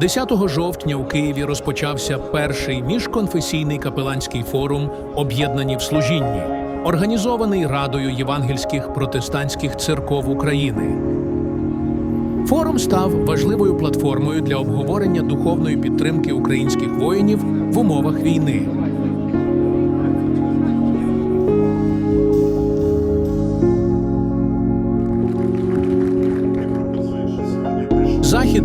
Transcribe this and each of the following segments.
10 жовтня у Києві розпочався перший міжконфесійний капеланський форум Об'єднані в служінні, організований Радою євангельських протестантських церков України. Форум став важливою платформою для обговорення духовної підтримки українських воїнів в умовах війни.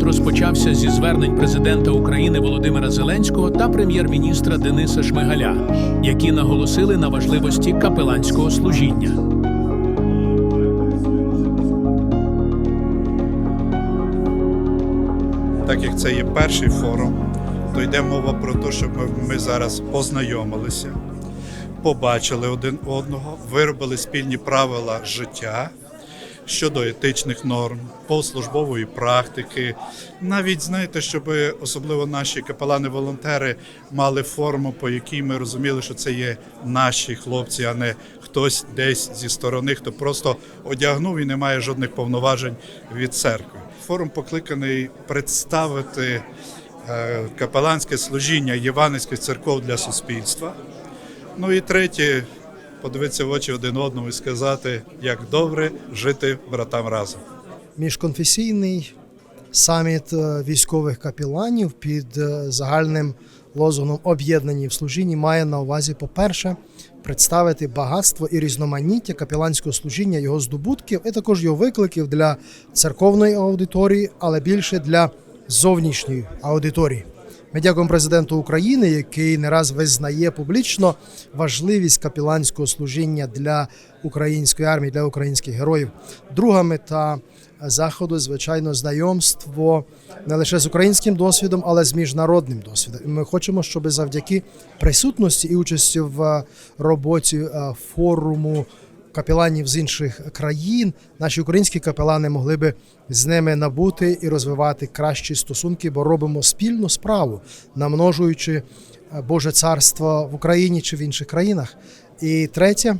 Розпочався зі звернень президента України Володимира Зеленського та прем'єр-міністра Дениса Шмигаля, які наголосили на важливості капеланського служіння. Так як це є перший форум, то йде мова про те, щоб ми, зараз познайомилися, побачили один одного, виробили спільні правила життя щодо етичних норм, послужбової практики. Навіть знаєте, щоб особливо наші капелани-волонтери мали форму, по якій ми розуміли, що це є наші хлопці, а не хтось десь зі сторони, хто просто одягнув і не має жодних повноважень від церкви. Форум покликаний представити е, капеланське служіння євангельських церков для суспільства. Ну і третє, подивитися в очі один одному і сказати, як добре жити братам разом. міжконфесійний саміт е, військових капеланів під е, загальним лозунгом об'єднані в служінні має на увазі, по-перше, представити багатство і різноманіття капеланського служіння, його здобутків, і також його викликів для церковної аудиторії, але більше для зовнішньої аудиторії. Ми дякуємо президенту України, який не раз визнає публічно важливість капеланського служіння для української армії, для українських героїв. Друга мета заходу, звичайно, знайомство не лише з українським досвідом, але з міжнародним досвідом. І ми хочемо, щоб завдяки присутності і участі в е, роботі е, форуму капеланів з інших країн, наші українські капелани могли би з ними набути і розвивати кращі стосунки, бо робимо спільну справу, намножуючи е, Боже царство в Україні чи в інших країнах. І третє,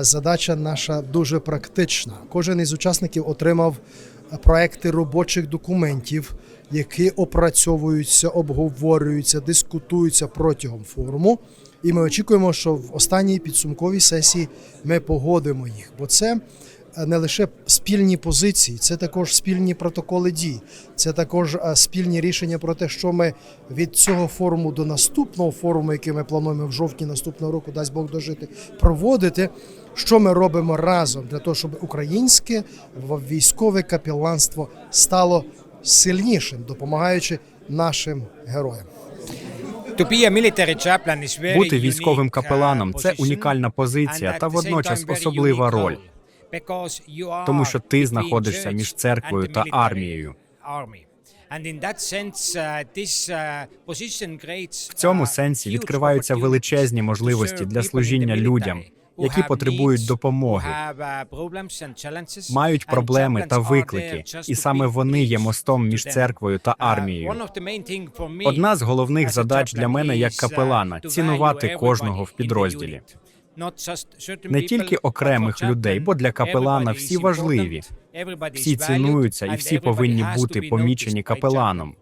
задача наша дуже практична. Кожен із учасників отримав е, проекти робочих документів, які опрацьовуються, обговорюються, дискутуються протягом форуму. І ми очікуємо, що в останній підсумковій сесії ми погодимо їх, бо це е, не лише спільні позиції, це також спільні протоколи дій, це також е, спільні рішення про те, що ми від цього форуму до наступного форуму, який ми плануємо в жовтні наступного року, дасть Бог дожити, проводити. Що ми робимо разом для того, щоб українське військове капеланство стало сильнішим, допомагаючи нашим героям. Бути військовим капеланом це унікальна позиція та водночас особлива роль, тому що ти знаходишся між церквою та армією. В цьому сенсі відкриваються величезні можливості для служіння людям, які потребують допомоги, мають проблеми та виклики, і саме вони є мостом між церквою та армією. Одна з головних задач для мене як капелана цінувати кожного в підрозділі. Не тільки окремих людей, бо для капелана всі важливі, всі цінуються і всі повинні бути помічені капеланом.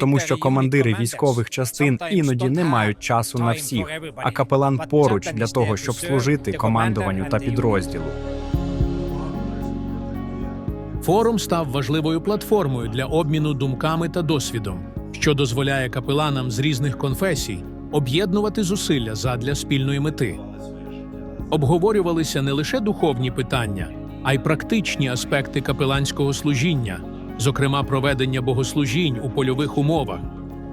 Тому що командири військових частин іноді не мають часу на всіх, а капелан поруч для того, щоб служити командуванню та підрозділу. Форум став важливою платформою для обміну думками та досвідом, що дозволяє капеланам з різних конфесій об'єднувати зусилля задля спільної мети. Обговорювалися не лише духовні питання, а й практичні аспекти капеланського служіння, зокрема проведення богослужінь у польових умовах,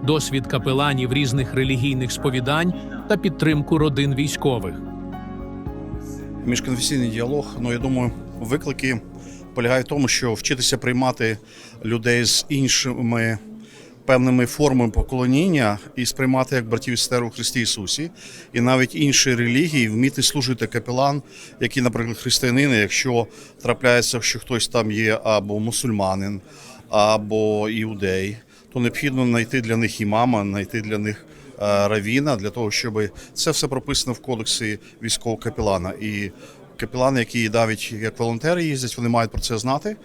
досвід капеланів різних релігійних сповідань та підтримку родин військових. міжконфесійний діалог. Ну я думаю, виклики полягають в тому, що вчитися приймати людей з іншими певними формами поклоніння і сприймати як братів і сестер у Христі Ісусі, і навіть інші релігії вміти служити капелан, які, наприклад, християнини, якщо трапляється, що хтось там є або мусульманин, або іудей, то необхідно знайти для них імама, знайти для них е, равіна для того, щоб це все прописано в кодексі військового капелана. І Капелани, які давить як волонтери їздять, вони мають про це знати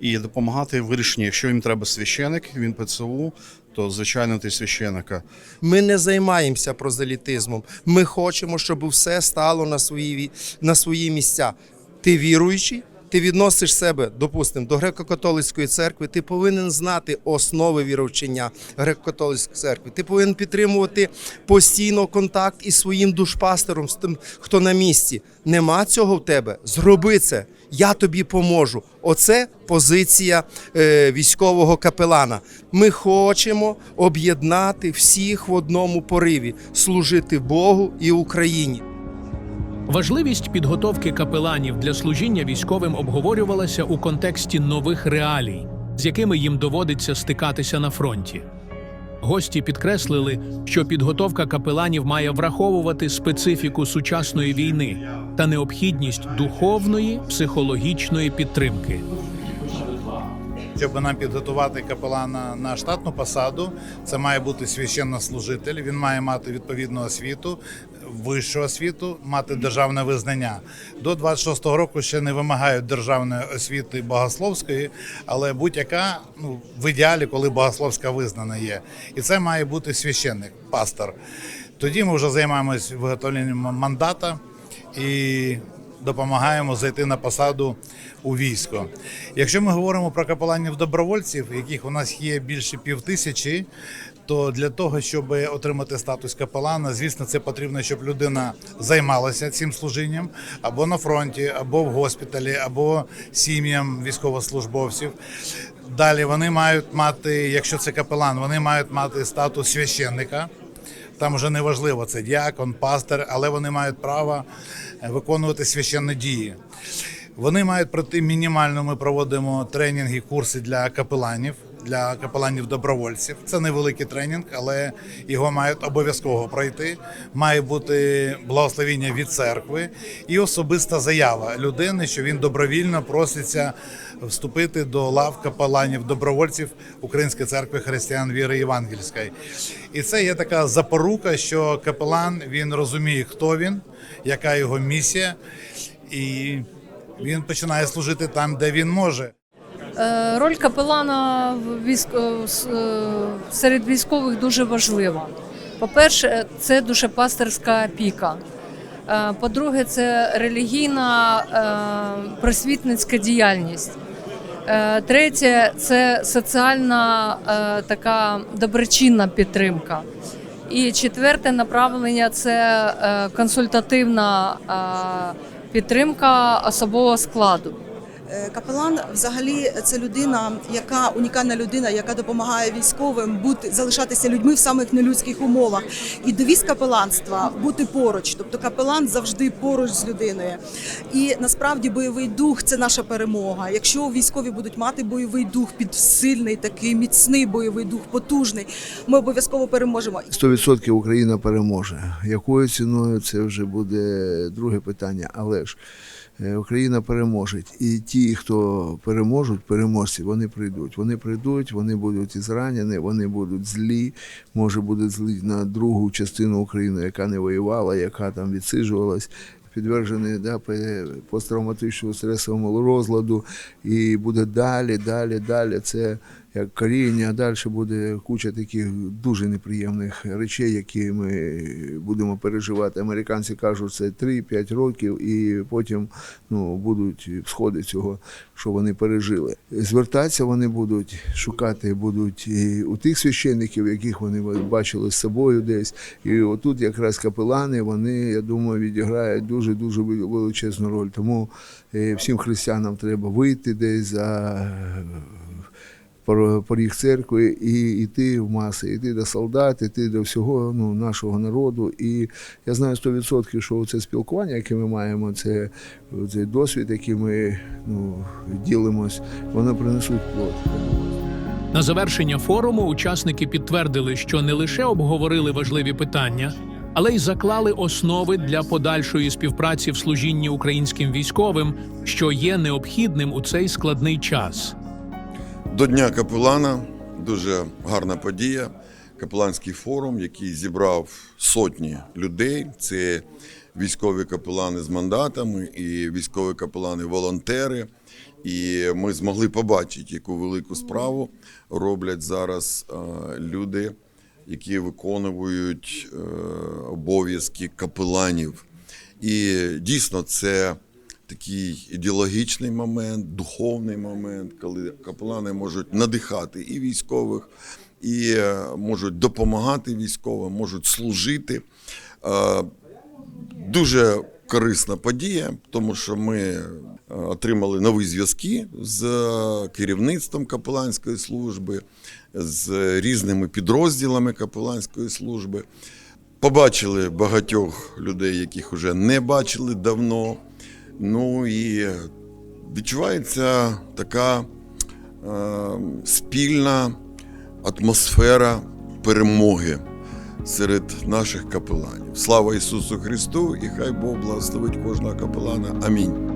і допомагати в вирішенні. Якщо їм треба священик, він ПЦУ, то звичайно ти священика. Ми не займаємося прозелітизмом. Ми хочемо, щоб все стало на свої, на свої місця. Ти віруючий, ти відносиш себе, допустимо, до греко-католицької церкви. Ти повинен знати основи віровчення греко-католицької церкви. Ти повинен підтримувати постійно контакт із своїм душпастером, з тим, хто на місці. Нема цього в тебе. Зроби це. Я тобі поможу. Оце позиція е, військового капелана. Ми хочемо об'єднати всіх в одному пориві, служити Богу і Україні. Важливість підготовки капеланів для служіння військовим обговорювалася у контексті нових реалій, з якими їм доводиться стикатися на фронті. Гості підкреслили, що підготовка капеланів має враховувати специфіку сучасної війни та необхідність духовної психологічної підтримки. Щоб нам підготувати капелана на штатну посаду, це має бути священнослужитель. Він має мати відповідну освіту, вищу освіту, мати державне визнання. До 26-го року ще не вимагають державної освіти богословської, але будь-яка ну в ідеалі, коли богословська визнана є. І це має бути священник, пастор. Тоді ми вже займаємось виготовленням мандата і допомагаємо зайти на посаду у військо. Якщо ми говоримо про капеланів добровольців, яких у нас є більше півтисячі, то для того, щоб отримати статус капелана, звісно, це потрібно, щоб людина займалася цим служінням або на фронті, або в госпіталі, або сім'ям військовослужбовців. Далі вони мають мати, якщо це капелан, вони мають мати статус священника. Там вже не важливо, це діакон, пастир, але вони мають право е, виконувати священні дії. Вони мають пройти мінімально. Ми проводимо тренінги, курси для капеланів, для капеланів-добровольців. Це невеликий тренінг, але його мають обов'язково пройти. Має бути благословіння від церкви і особиста заява людини, що він добровільно проситься вступити до лав капеланів-добровольців Української церкви християн віри Євангельської. І це є така запорука, що капелан він розуміє, хто він, яка його місія, і він починає служити там, де він може. Е, Роль капелана е, е, серед військових дуже важлива. По-перше, це душепастерська опіка. Е, По-друге, це релігійна просвітницька діяльність. Третє це соціальна така доброчинна підтримка. І четверте направлення це консультативна підтримка особового складу. Е, Капелан взагалі це людина, яка унікальна людина, яка допомагає військовим бути залишатися людьми в самих нелюдських умовах. І девіз капеланства бути поруч. Тобто капелан завжди поруч з людиною. І насправді бойовий дух це наша перемога. Якщо військові будуть мати бойовий дух, підсильний, такий міцний бойовий дух, потужний, ми обов'язково переможемо. 100% Україна переможе. Якою ціною це вже буде друге питання. Але ж е, Україна переможе. І ті, хто переможуть, переможці, вони прийдуть. Вони прийдуть, вони будуть і зранені, вони будуть злі, може будуть злі на другу частину України, яка не воювала, яка там відсиджувалась. Підтверджений да, посттравматичному стресовому розладу, і буде далі, далі, далі. Це як коріння, далі буде куча таких дуже неприємних речей, які ми будемо переживати. Американці кажуть, це 3-5 років, і потім ну, будуть сходи цього, що вони пережили. Звертатися вони будуть, шукати будуть і у тих священників, яких вони бачили з собою десь. І отут якраз капелани, вони, я думаю, відіграють дуже дуже величезну роль. Тому е, всім християнам треба вийти десь за пор- поріг церкви і йти в маси, йти до солдат, йти до всього ну, нашого народу. І я знаю 100%, що це спілкування, яке ми маємо, це цей досвід, який ми ну, ділимось, воно принесуть плод. На завершення форуму учасники підтвердили, що не лише обговорили важливі питання, але й заклали основи для подальшої співпраці в служінні українським військовим, що є необхідним у цей складний час. До Дня капелана дуже гарна подія. Капеланський форум, який зібрав сотні людей. Це військові капелани з мандатами, і військові капелани-волонтери. І ми змогли побачити, яку велику справу роблять зараз е, люди, які виконують е, обов'язки капеланів. І дійсно це такий ідеологічний момент, духовний момент, коли капелани можуть надихати і військових, і е, можуть допомагати військовим, можуть служити. Е, Дуже корисна подія, тому що ми е, отримали нові зв'язки з керівництвом капеланської служби, з різними підрозділами капеланської служби. Побачили багатьох людей, яких вже не бачили давно. Ну і відчувається така е, спільна атмосфера перемоги серед наших капеланів. Слава Ісусу Христу і хай Бог благословить кожного капелана. Амінь.